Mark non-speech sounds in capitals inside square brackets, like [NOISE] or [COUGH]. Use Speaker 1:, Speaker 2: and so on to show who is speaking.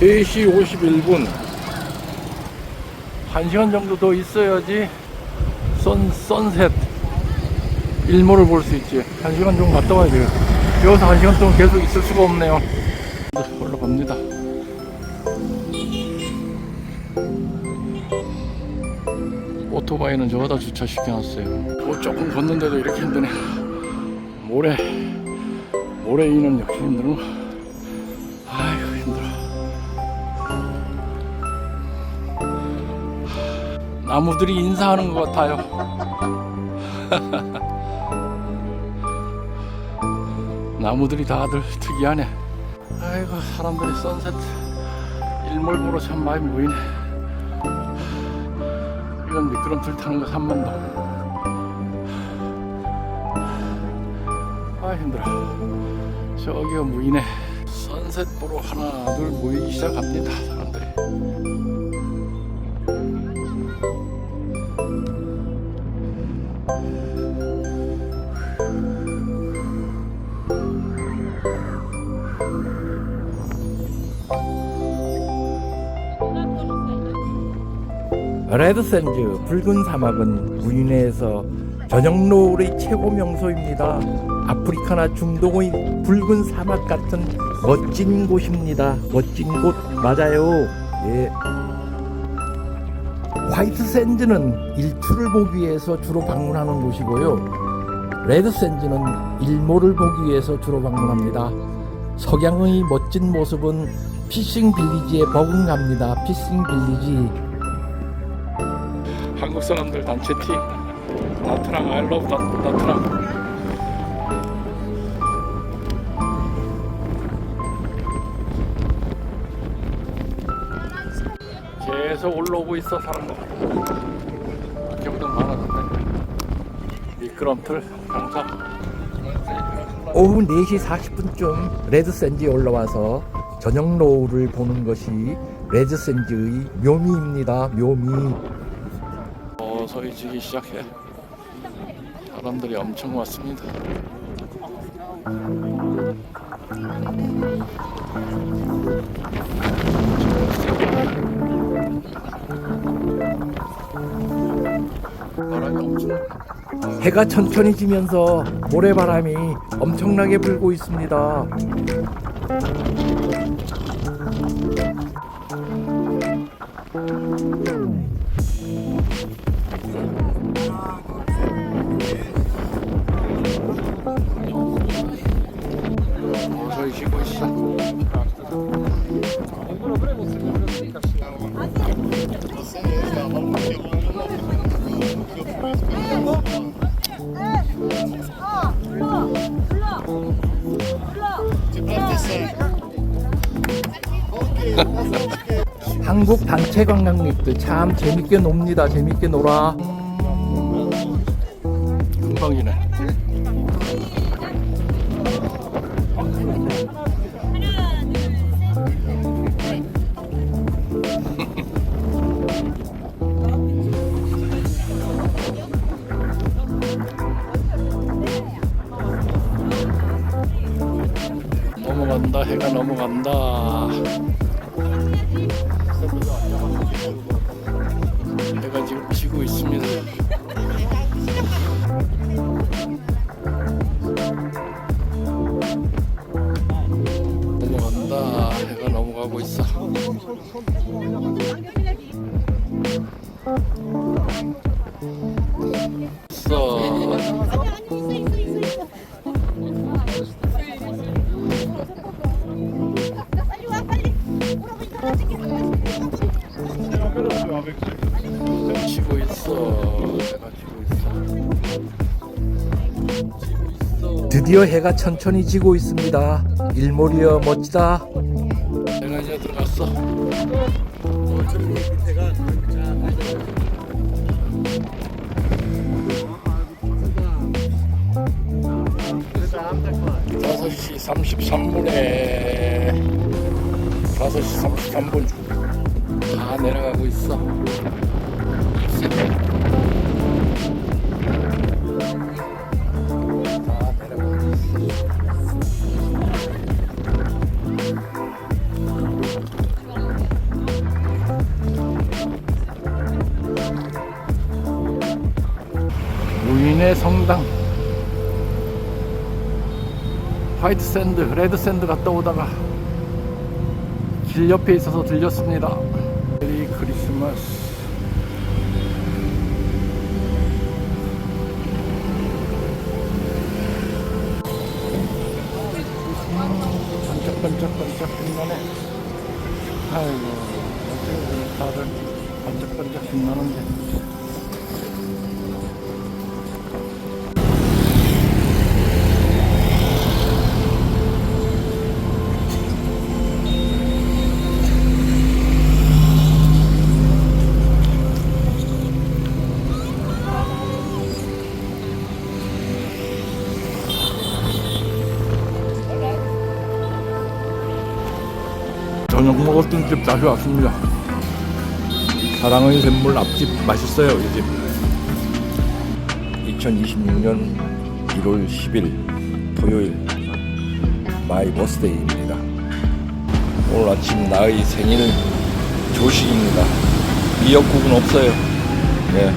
Speaker 1: 3시 51분. 1시간 정도 더 있어야지 선, 선셋 일몰을 볼 수 있지. 1시간 정도 갔다 와야 돼요. 여기서 1시간 동안 계속 있을 수가 없네요. 올라갑니다. 오토바이는 저기다 주차시켜놨어요. 뭐 조금 걷는데도 이렇게 힘드네. 모래 모래 이는 역시 힘들어 나무들이 인사하는 것 같아요. [LAUGHS] 나무들이 다들 특이하네. 아이고 사람들이 선셋. 일몰 보러 참 많이 모이네. 이런 미끄럼틀 타는 거 3만도. 아 힘들어. 저기가 무이네. 선셋 보러 하나 둘 모이기 시작합니다 사람들이
Speaker 2: 레드샌드 붉은 사막은 구인해에서 저녁 노을의 최고 명소입니다. 아프리카나 중동의 붉은 사막 같은 멋진 곳입니다. 멋진 곳 맞아요. 예. 화이트 샌드는 일출을 보기 위해서 주로 방문하는 곳이고요. 레드 샌드는 일몰을 보기 위해서 주로 방문합니다. 석양의 멋진 모습은 피싱 빌리지에 버금갑니다. 피싱 빌리지.
Speaker 1: 한국 사람들 단체 티 나트랑 I love 나, 나트랑 계속 올라오고 있어 사람들 이렇게보다 많아졌네 미끄럼틀 경사
Speaker 2: 오후 4시 40분쯤 레드샌드에 올라와서 저녁 노을을 보는 것이 레드샌드의 묘미입니다. 묘미.
Speaker 1: 서서히 지기 시작해 사람들이 엄청 왔습니다
Speaker 2: 해가 천천히 지면서 모래바람이 엄청나게 불고 있습니다.
Speaker 1: 지고 있어 [LAUGHS]
Speaker 2: 한국 단체 관광객들 참 재밌게 놉니다. 재밌게 놀아.
Speaker 1: 금방이네 [LAUGHS] 넘어간다 해가 넘어간다 넘어가고 있어 있어 지고 있어
Speaker 2: 드디어 해가 천천히 지고 있습니다. 일몰이여 멋지다.
Speaker 1: 들어갔어 다섯 시 33분에 다섯 시 33분 다 내려가고 있어 성당 화이트 샌드, 레드 샌드 갔다 오다가 길 옆에 있어서 들렸습니다. 메리 크리스마스. 반짝반짝반짝 빛나네. 아이고, 다들 반짝반짝 빛나는데. 저녁 먹었던 집 다시 왔습니다. 사랑의 샘물 앞집 맛있어요 이 집. 2026년 1월 10일 토요일 마이 버스데이입니다. 오늘 아침 나의 생일 조식입니다. 미역국은 없어요. 네.